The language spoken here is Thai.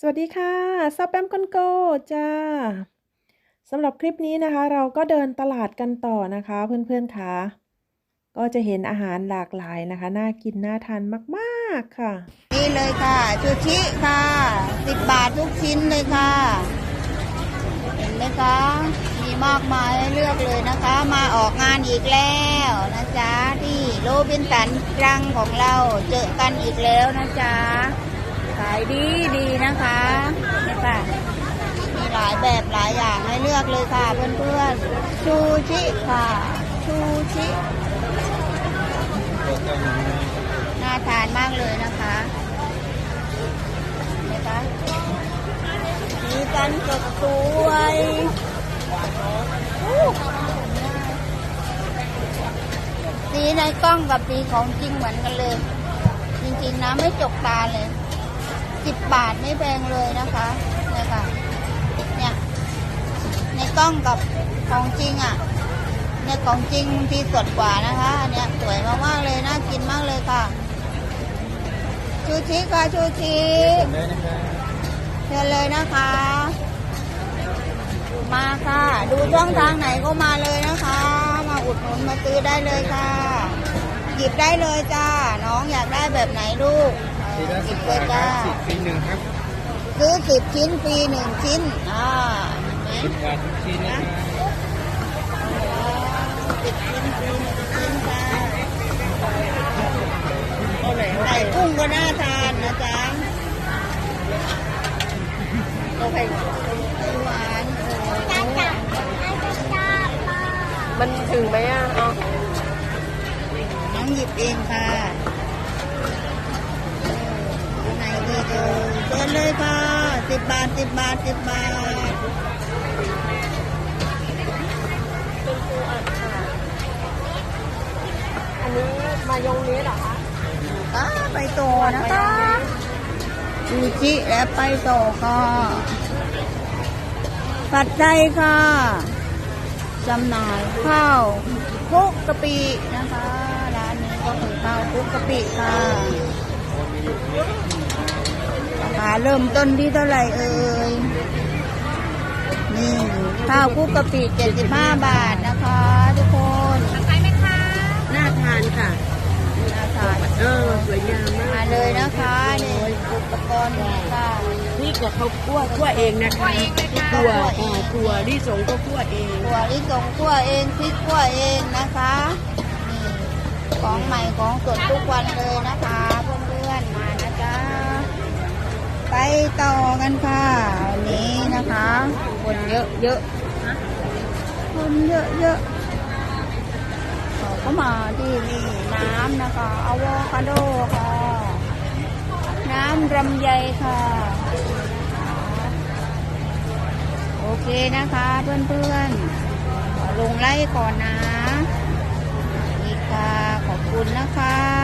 สวัสดีค่ะซาแปมคอนโกจ้าสำหรับคลิปนี้นะคะ เราก็เดินตลาดกันต่อนะคะเพื่อนๆค่ะก็จะเห็นอาหารหลากหลายนะคะ น่ากินน่าทานมากๆค่ะ นี่เลยค่ะชูชิค่ะสิบบาททุกชิ้นเลยค่ะ เห็นไหมคะมีมากมายให้เลือกเลยนะคะ มาออกงานอีกแล้วนะจ๊ะที่โรบินสันรังของเราเจอกันอีกแล้วนะจ๊ะ ขายดีดีนะคะนี่ค่ะ มีหลายแบบหลายอย่างให้เลือกเลยค่ะเพื่อนๆ ชูชิค่ะ ชูชิน่าทานมากเลยนะคะนะคะมีกันสดสวยสีในกล้องกับสีของจริงเหมือนกันเลย จริงๆนะไม่จกตาเลย สิบบาทไม่แพงเลยนะคะเนี่ยค่ะเนี่ยในกล้องกับของจริงอะเนี่ยของจริงที่สดกว่านะคะอันเนี้ยสวยมากๆเลยน่ากินมากเลยค่ะ ชูชีค่ะชูชีเชิญเลยนะคะ มาค่ะ ดูช่องทางไหนก็มาเลยนะคะ มาอุดหนุนมาซื้อได้เลยค่ะ หยิบได้เลยจ้า น้องอยากได้แบบไหนลูก เออหยิบเลยจ้าสิบปีหนึ่งครับซื้อสิบชิ้นฟรีหนึ่งชิ้นอ่าเห็สินบไหมบาททุกชิ้นนะครับสิบชิ้นฟรีหนึ่งชิ้นค่ะไข่กุ้งก็น่าทานนะจ๊ะโอเคหวานโอ้โหมันถึงไหมอะเอาน้องหยิบเองค่ะ สิบบาทสิบบาทสิบบาทอันนี้มายองเนสเหรอคะอ่าไปต่อนะคะซูชิและไปต่อค่ะผัดไทยค่ะจำหน่ายข้าวคลุกกะปินะคะ ร้านนี้ก็คือข้าวคลุกกะปิค่ะ ราคาเริ่มต้นที่เท่าไหร่เอ่ย นี่ข้าวคลุกกะปิ75 บาทนะคะทุกคนน่าทานค่ะน่าทานเออสวยงามมากมาเลยนะคะนี่อุปกรณ์นี่ค่ะนี่กับเขาคั่วคั่วเองนะคะคั่วอ่าคั่วที่สงก็คั่วเองถั่วลิสงคั่วเองพริกคั่วเองนะคะนี่ของใหม่ของสดทุกวันเลยนะคะ ไปต่อกันค่ะวันนี้นะคะ คนเยอะเยอะคนเยอะเยอะเขาก็มาที่นี่น้ำนะคะอะโวคาโดค่ะ น้ำรำไยค่ะ โอเคนะคะเพื่อนๆขอลงไล่ก่อนนะอีกค่ะขอบคุณนะคะ